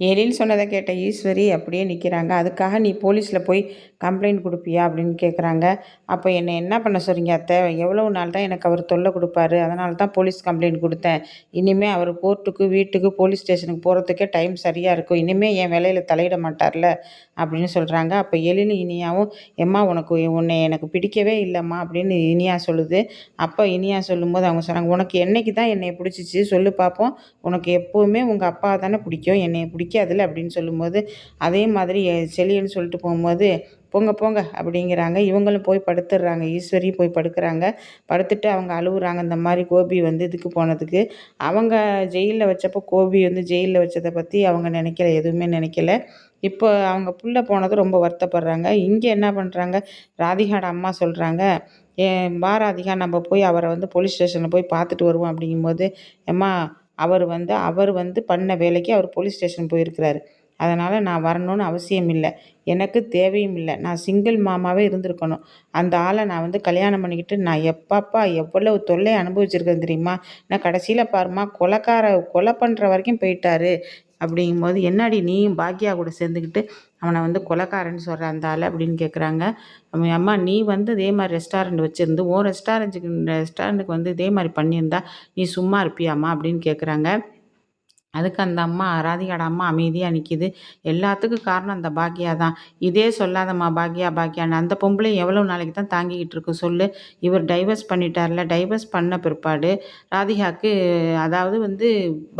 எழில் சொன்னதை கேட்ட ஈஸ்வரி அப்படியே நிற்கிறாங்க அதுக்காக நீ போலீஸில் போய் கம்ப்ளைண்ட் கொடுப்பியா? அப்படின்னு கேட்குறாங்க அப்போ என்னை என்ன பண்ண சொல்கிறீங்க அத்தை? எவ்வளவு நாள் தான் எனக்கு அவர் தொல்லை கொடுப்பாரு. அதனால தான் போலீஸ் கம்ப்ளைண்ட் கொடுத்தேன். இனிமேல் அவர் கோர்ட்டுக்கு வீட்டுக்கு போலீஸ் ஸ்டேஷனுக்கு போகிறதுக்கே டைம் சரியாக இருக்கும். இனிமேல் என் வேலையில் தலையிட மாட்டார்ல அப்படின்னு சொல்கிறாங்க அப்போ எழில் இனியாவும் எம்மா உனக்கு உன்னை எனக்கு பிடிக்கவே இல்லைம்மா அப்படின்னு இனியா சொல்லுது. அப்போ இனியா சொல்லும்போது அவங்க சொன்னாங்க உனக்கு என்னைக்கு தான் என்னை பிடிச்சிச்சு? சொல்லு பார்ப்போம் உனக்கு எப்போவுமே உங்கள் அப்பா தானே பிடிக்கும். என்னை பிடிக்காதுல்ல அப்படின்னு சொல்லும்போது அதே மாதிரி செலியன்னு சொல்லிட்டு போகும்போது போங்க போங்க அப்படிங்கிறாங்க. இவங்களும் போய் படுத்துடுறாங்க. ஈஸ்வரி போய் படுக்கிறாங்க. படுத்துட்டு அவங்க அழுகுறாங்க இந்த மாதிரி கோபி வந்து இதுக்கு போனதுக்கு. அவங்க ஜெயிலில் வச்சப்போ கோபி வந்து ஜெயிலில் வச்சதை பற்றி அவங்க நினைக்கல எதுவுமே நினைக்கல. இப்போ அவங்க புள்ள போனது ரொம்ப வருத்தப்படுறாங்க. இங்கே என்ன பண்ணுறாங்க ராதிகாட அம்மா சொல்கிறாங்க ஏன் பாராதிகா நம்ம போய் அவரை வந்து போலீஸ் ஸ்டேஷனில் போய் பார்த்துட்டு வருவோம். அப்படிங்கும்போது அம்மா அவர் வந்து அவர் வந்து பண்ண வேலைக்கு அவர் போலீஸ் ஸ்டேஷன் போயிருக்கிறாரு. அதனால் நான் வரணும்னு அவசியம் இல்லை. எனக்கு தேவையும் இல்லை. நான் சிங்கிள் மாமாவே இருந்திருக்கணும். அந்த ஆளை நான் வந்து கல்யாணம் பண்ணிக்கிட்டு நான் எப்பப்பா எவ்வளவு தொல்லை அனுபவிச்சிருக்கேன் தெரியுமா? நான் கடைசியில் பாருமா கொலைக்கார கொலை பண்ணுற வரைக்கும் போயிட்டாரு. அப்படிங்கும்போது என்னடி நீயும் பாக்கியா கூட சேர்ந்துக்கிட்டு அவனை வந்து கொலக்காரன்னு சொல்கிற அந்த ஆள்? அப்படின்னு கேட்குறாங்க அம்மா நீ வந்து இதே மாதிரி ரெஸ்டாரண்ட் வச்சுருந்து உன் ரெஸ்டாரண்ட்டுக்கு ரெஸ்டாரண்ட்டுக்கு வந்து இதே மாதிரி பண்ணியிருந்தா நீ சும்மா இருப்பியாம்மா? அப்படின்னு கேட்குறாங்க அதுக்கு அந்த அம்மா ராதிகாட அம்மா அமைதியாக நிற்கிது எல்லாத்துக்கும் காரணம் அந்த பாக்யா தான். இதே சொல்லாதம்மா பாக்யா பாக்கியான்னு அந்த பொம்பளை எவ்வளோ நாளைக்கு தான் தாங்கிக்கிட்டு இருக்கு சொல்லு. இவர் டைவர்ஸ் பண்ணிட்டார்ல. டைவர்ஸ் பண்ண பிற்பாடு ராதிகாவுக்கு அதாவது வந்து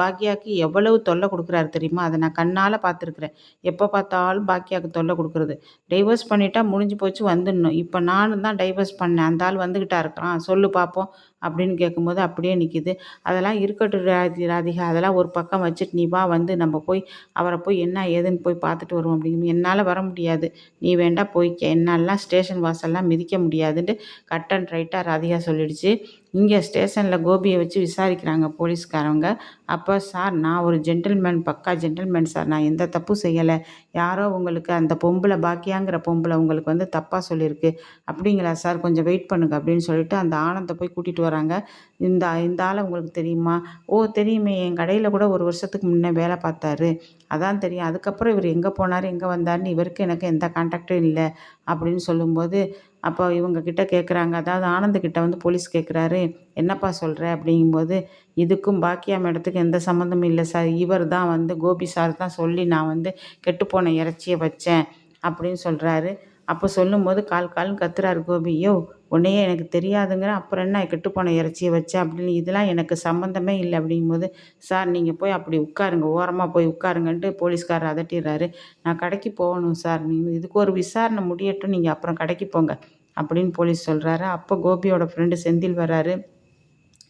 பாக்கியாவுக்கு எவ்வளவு தொல்லை கொடுக்குறாரு தெரியுமா? அதை நான் கண்ணால் பார்த்துருக்குறேன். எப்போ பார்த்தாலும் பாக்கியாவுக்கு தொல்லை கொடுக்குறது. டைவர்ஸ் பண்ணிட்டா முடிஞ்சு போச்சு வந்துடணும். இப்போ நானும் தான் டைவர்ஸ் பண்ணேன். அந்த ஆள் வந்துக்கிட்டா இருக்கிறான் சொல்லு பார்ப்போம் அப்படின்னு கேட்கும்போது அப்படியே நிற்கிது அதெல்லாம் இருக்கட்டும் ராதி ராதிகா. அதெல்லாம் ஒரு பக்கம் வச்சுட்டு நீ வா வந்து நம்ம போய் அவரை போய் என்ன ஏதுன்னு போய் பார்த்துட்டு வருவோம் அப்படிங்கும் என்னால் வர முடியாது. நீ வேண்டாம் போய்க்க. என்னால்லாம் ஸ்டேஷன் வாசல்லாம் மிதிக்க முடியாதுன்ட்டு கட் அண்ட் ரைட்டாக ராதிகா சொல்லிடுச்சு. இங்கே ஸ்டேஷனில் கோபியை வச்சு விசாரிக்கிறாங்க போலீஸ்காரவங்க. அப்போ சார் நான் ஒரு ஜென்டில்மேன் பக்கா ஜென்டில்மேன் சார். நான் எந்த தப்பும் செய்யலை. யாரோ உங்களுக்கு அந்த பொம்பளை பாக்கியாங்கிற பொம்பளை உங்களுக்கு வந்து தப்பாக சொல்லியிருக்கு. அப்படிங்களா சார்? கொஞ்சம் வெயிட் பண்ணுங்க அப்படின்னு சொல்லிட்டு அந்த ஆனந்தை போய் கூட்டிகிட்டு வராங்க. இந்த இந்த ஆளை உங்களுக்கு தெரியுமா? ஓ தெரியுமே. என் கடையில் கூட ஒரு வருஷத்துக்கு முன்னே வேலை பார்த்தாரு. அதான் தெரியும். அதுக்கப்புறம் இவர் எங்கே போனார் எங்கே வந்தார்னு இவருக்கு எனக்கு எந்த கான்டாக்டும் இல்லை அப்படின்னு சொல்லும்போது அப்போ இவங்கக்கிட்ட கேட்குறாங்க அதாவது ஆனந்தக்கிட்ட வந்து போலீஸ் கேட்குறாரு என்னப்பா சொல்கிற அப்படிங்கும்போது இதுக்கும் பாக்கியா மேடத்துக்கு எந்த சம்மந்தமும் இல்லை சார். இவர் தான் வந்து கோபி சார் தான் சொல்லி நான் வந்து கெட்டுப்போன இறைச்சியை வச்சேன் அப்படின்னு சொல்கிறாரு அப்போ சொல்லும்போது கால் கால்னு கத்துறாரு கோபி. யோ உன்னையே எனக்கு தெரியாதுங்கிற அப்புறம் என்ன கெட்டுப்போன இறைச்சியை வச்சேன் அப்படின்னு இதெல்லாம் எனக்கு சம்மந்தமே இல்லை அப்படிங்கும்போது சார் நீங்கள் போய் அப்படி உட்காருங்க ஓரமாக போய் உட்காருங்கன்ட்டு போலீஸ்காரர் அதட்டிடுறாரு. நான் கடைக்கு போகணும் சார். நீங்கள் இதுக்கு ஒரு விசாரணை முடியட்டும் நீங்கள் அப்புறம் கடைக்கு போங்க அப்படின்னு போலீஸ் சொல்கிறாரு அப்போ கோபியோட ஃப்ரெண்டு செந்தில் வராரு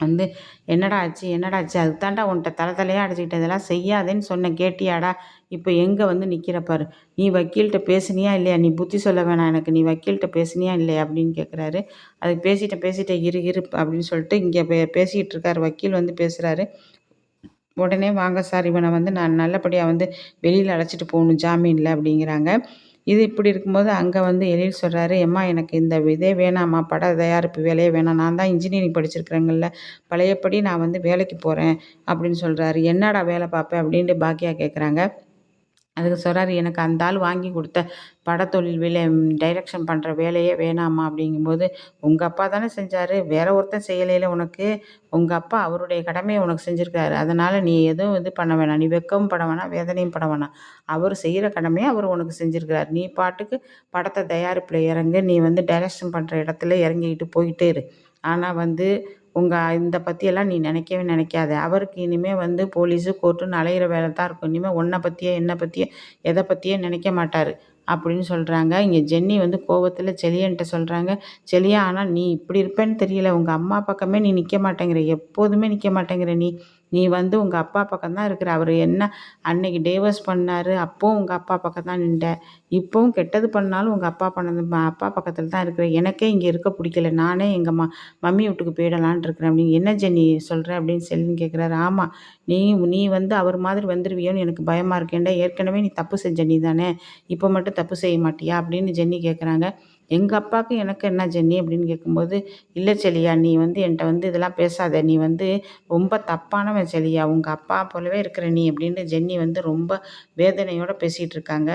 வந்து என்னடா ஆச்சு? என்னடா ஆச்சு? அதுக்கு தாண்டா உன்கிட்ட தலை தலையாக அடிச்சுக்கிட்டு இதெல்லாம் செய்யாதேன்னு சொன்னேன் கேட்டியாடா? இப்போ எங்கே வந்து நிற்கிற பாரு. நீ வக்கீல்கிட்ட பேசுனியா இல்லையா? நீ புத்தி சொல்ல வேணாம் எனக்கு. நீ வக்கீல்கிட்ட பேசுனியா இல்லையா? அப்படின்னு கேட்குறாரு அதுக்கு பேசிட்ட பேசிட்ட இரு இரு அப்படின்னு சொல்லிட்டு இங்கே பே பேசிக்கிட்டு இருக்கார் வக்கீல் வந்து பேசுகிறாரு உடனே வாங்க சார். இவனை வந்து நான் நல்லபடியாக வந்து வெளியில் அழைச்சிட்டு போகணும். ஜாமீனில் அப்படிங்கிறாங்க. இது இப்படி இருக்கும்போது அங்கே வந்து எழில் சொல்கிறாரு எம்மா எனக்கு இந்த இதே வேணாம்மா பட தயாரிப்பு வேலையே வேணாம். நான் தான் இன்ஜினியரிங் படிச்சிருக்கிறேங்கல்ல. பழையபடி நான் வந்து வேலைக்கு போகிறேன் அப்படின்னு சொல்கிறாரு என்னடா வேலை பார்ப்பேன் அப்படின்ட்டு பாக்கியா கேட்குறாங்க அதுக்கு சொல்கிறாரு எனக்கு அந்த ஆள் வாங்கி கொடுத்த படத்தொழில் வேலை டைரக்ஷன் பண்ணுற வேலையே வேணாமா? அப்படிங்கும்போது உங்கள் அப்பா தானே செஞ்சார் வேற ஒருத்தன் செய்யலையில உனக்கு. உங்கள் அப்பா அவருடைய கடமையை உனக்கு செஞ்சுருக்காரு. அதனால் நீ எதுவும் இது பண்ண வேணாம். நீ வெக்கவும் பட வேணாம் வேதனையும் பட வேணாம். அவர் செய்கிற கடமையை அவர் உனக்கு செஞ்சுருக்கிறார். நீ பாட்டுக்கு படத்தை தயாரிப்பில் இறங்கு. நீ வந்து டைரக்ஷன் பண்ணுற இடத்துல இறங்கிக்கிட்டு போயிட்டே இரு. ஆனால் வந்து உங்கள் இந்த பற்றியெல்லாம் நீ நினைக்கவே நினைக்காத. அவருக்கு இனிமேல் வந்து போலீஸு கோர்ட்டுன்னு அலையிற வேலை தான் இருக்கும். இனிமேல் உன்னை பற்றியே என்னை பற்றியே எதை பற்றியே நினைக்க மாட்டார் அப்படின்னு சொல்கிறாங்க இங்கே ஜென்னி வந்து கோவத்தில் செலியன்ட்ட சொல்கிறாங்க செலியா ஆனால் நீ இப்படி இருப்பேன்னு தெரியல. உங்கள் அம்மா பக்கமே நீ நிற்க மாட்டேங்கிற. எப்போதுமே நிற்க மாட்டேங்கிற நீ. நீ வந்து உங்கள் அப்பா பக்கம் தான் இருக்கிற. அவர் என்ன அன்னைக்கு டேவர்ஸ் பண்ணார் அப்போவும் உங்கள் அப்பா பக்கம் தான் நின்ற இப்போவும் கெட்டது பண்ணாலும் உங்கள் அப்பா பண்ணது அப்பா பக்கத்தில் தான் இருக்கிற. எனக்கே இங்கே இருக்க பிடிக்கல. நானே எங்கள் மா மம்மி வீட்டுக்கு போயிடலான் இருக்கிறேன். அப்படின்னு என்ன ஜென்னி சொல்கிற அப்படின்னு செல்வின்னு கேட்குறாரு ஆமாம் நீ நீ வந்து அவர் மாதிரி வந்துடுவியோன்னு எனக்கு பயமாக இருக்கேன்டா ஏற்கனவே நீ தப்பு செஞ்ச நீ தானே இப்போ மட்டும் தப்பு செய்ய மாட்டியா? அப்படின்னு ஜென்னி கேட்குறாங்க எங்கள் அப்பாவுக்கு எனக்கு என்ன ஜென்னி அப்படின்னு கேட்கும்போது இல்லை செலியா நீ வந்து என்கிட்ட வந்து இதெல்லாம் பேசாத. நீ வந்து ரொம்ப தப்பானவன் செலியா உங்கள் அப்பா போலவே இருக்கிற நீ அப்படின்னு ஜென்னி வந்து ரொம்ப வேதனையோடு பேசிகிட்டு இருக்காங்க.